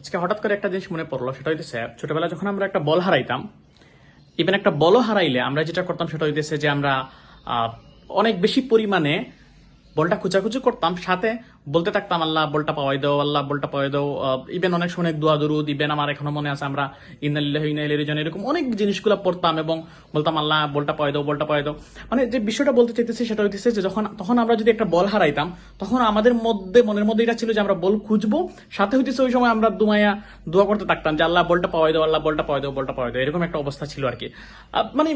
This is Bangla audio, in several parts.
আজকে হঠাৎ করে একটা জিনিস মনে পড়ল, সেটা হইতেছে ছোটবেলা যখন আমরা একটা বল হারাইতাম ইভেন একটা বল হারাইলে আমরা যেটা করতাম সেটা হইতেছে যে আমরা অনেক বেশি পরিমাণে বলটা খুচাখুচি করতাম, সাথে বলতে থাকতাম, আল্লাহ, বলটা পাওয়াই দাও, আল্লাহ, বলটা পাওয়াই দাও। ইভেন অনেক সময় দোয়া দরুদ ইভেন আমার এখনও মনে আছে আমরা ইন্দালিল্লাহ ইনাইলের এরকম অনেক জিনিসগুলো পড়তাম এবং বলতাম, আল্লাহ, বলটা পাওয়াই দাও, বলটা পাওয়াই দাও। মানে যে বিষয়টা বলতে চাইতেছি সেটা হইতেছে যে যখন, তখন আমরা যদি একটা বল হারাইতাম, তখন আমাদের মধ্যে, মনের মধ্যে এটা ছিল যে আমরা বল খুঁজবো, সাথে হইতেছে ওই সময় আমরা দুমায়া দোয়া করতে থাকতাম যে, আল্লাহ, বলটা পাওয়াই দাও, আল্লাহ, বলটা পাওয়াই দাও, বলটা পাওয়াই দাও। এরকম একটা অবস্থা ছিল আর কি মানে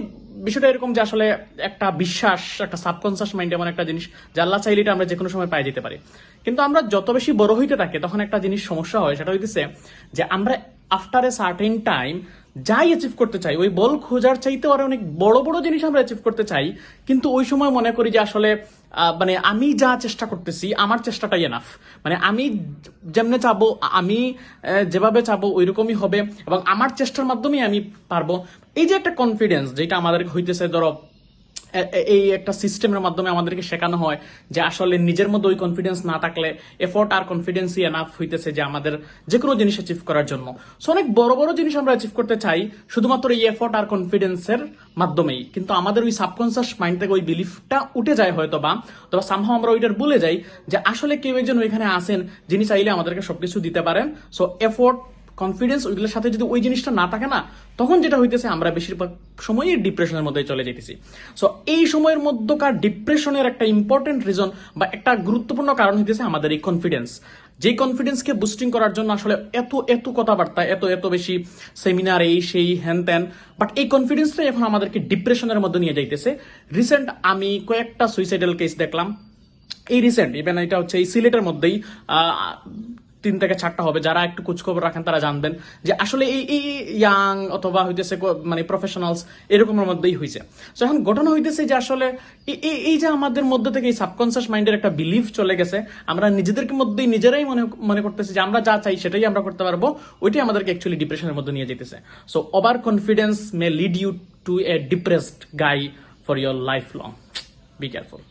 বিষয়টা এরকম যে আসলে একটা বিশ্বাস, একটা সাবকনসিয়াস মাইন্ড এমন একটা জিনিস যে আল্লাহ চাইলে এটা আমরা যে কোনো সময় পাই যেতে পারি। কিন্তু আমরা যত বেশি বড় হইতে থাকি, তখন একটা জিনিস সমস্যা হয়, সেটা হইতেছে যে আমরা আফটার এ সার্টেন টাইম যাই অ্যাচিভ করতে চাই, ওই বল খোঁজার চাইতে আর অনেক বড় বড় জিনিস আমরা অ্যাচিভ করতে চাই, কিন্তু ওই সময় মনে করি যে আসলে মানে আমি যা চেষ্টা করতেছি, আমার চেষ্টাটাই এনাফ মানে আমি যেমনে চাবো, আমি যেভাবে চাবো ওই রকমই হবে এবং আমার চেষ্টার মাধ্যমেই আমি পারব। এই যে একটা কনফিডেন্স যেটা আমাদের হইতেছে, ধরো এই একটা সিস্টেমের মাধ্যমে আমাদেরকে শেখানো হয় যে আসলে নিজের মধ্যে ওই কনফিডেন্স না থাকলে এফোর্ট আর কনফিডেন্সই এনাফ হইতেছে যে আমাদের যে কোনো জিনিস অ্যাচিভ করার জন্য। সো অনেক বড় বড় জিনিস আমরা অ্যাচিভ করতে চাই শুধুমাত্র এই এফোর্ট আর কনফিডেন্সের মাধ্যমেই। কিন্তু আমাদের ওই সাবকনসিয়াস মাইন্ড থেকে ওই বিলিফটা উঠে যায় হয়তো বা অথবা সামহাও আমরা ওইটার ভুলে যাই যে আসলে কেউ একজন ওইখানে আসেন, যিনি চাইলে আমাদেরকে সবকিছু দিতে পারেন। সো এফোর্ট কনফিডেন্স ওইগুলোর সাথে যদি ওই জিনিসটা না থাকে না, তখন যেটা হইতেছে আমরা বেশিরভাগ সময়ই ডিপ্রেশনের মধ্যে চলে যেতেছি সো এই সময়ের মধ্যকার ডিপ্রেশনের একটা ইম্পর্টেন্ট রিজন বা একটা গুরুত্বপূর্ণ কারণ হইতেছে আমাদের এই কনফিডেন্স যেই কনফিডেন্সকে বুস্টিং করার জন্য আসলে এত এত কথাবার্তা, এত এত বেশি সেমিনার এই, সেই হ্যান ত্যান বাট এই কনফিডেন্সটাই এখন আমাদেরকে ডিপ্রেশনের মধ্যে নিয়ে যাইতেছে। রিসেন্ট আমি কয়েকটা সুইসাইডাল কেস দেখলাম। এই রিসেন্ট ইভেন এটা হচ্ছে এই সিলেটের মধ্যেই তিন থেকে চারটা হবে, যারা একটু খোঁজখবর রাখেন তারা জানবেন যে আসলে এই এই ইয়াং অথবা হইতেছে মানে প্রফেশনালস এরকমের মধ্যেই হয়েছে তো এখন ঘটনা হইতেছে যে আসলে এই- এই যে আমাদের মধ্যে থেকে এই সাবকনসিয়াস মাইন্ডের একটা বিলিফ চলে গেছে, আমরা নিজেদেরকে মধ্যেই নিজেরাই মনে মনে করতেছি যে আমরা যা চাই সেটাই আমরা করতে পারব, ওইটাই আমাদেরকে অ্যাকচুয়ালি ডিপ্রেশনের মধ্যে নিয়ে যেতেছে so over confidence may lead you to a depressed guy for your life long be careful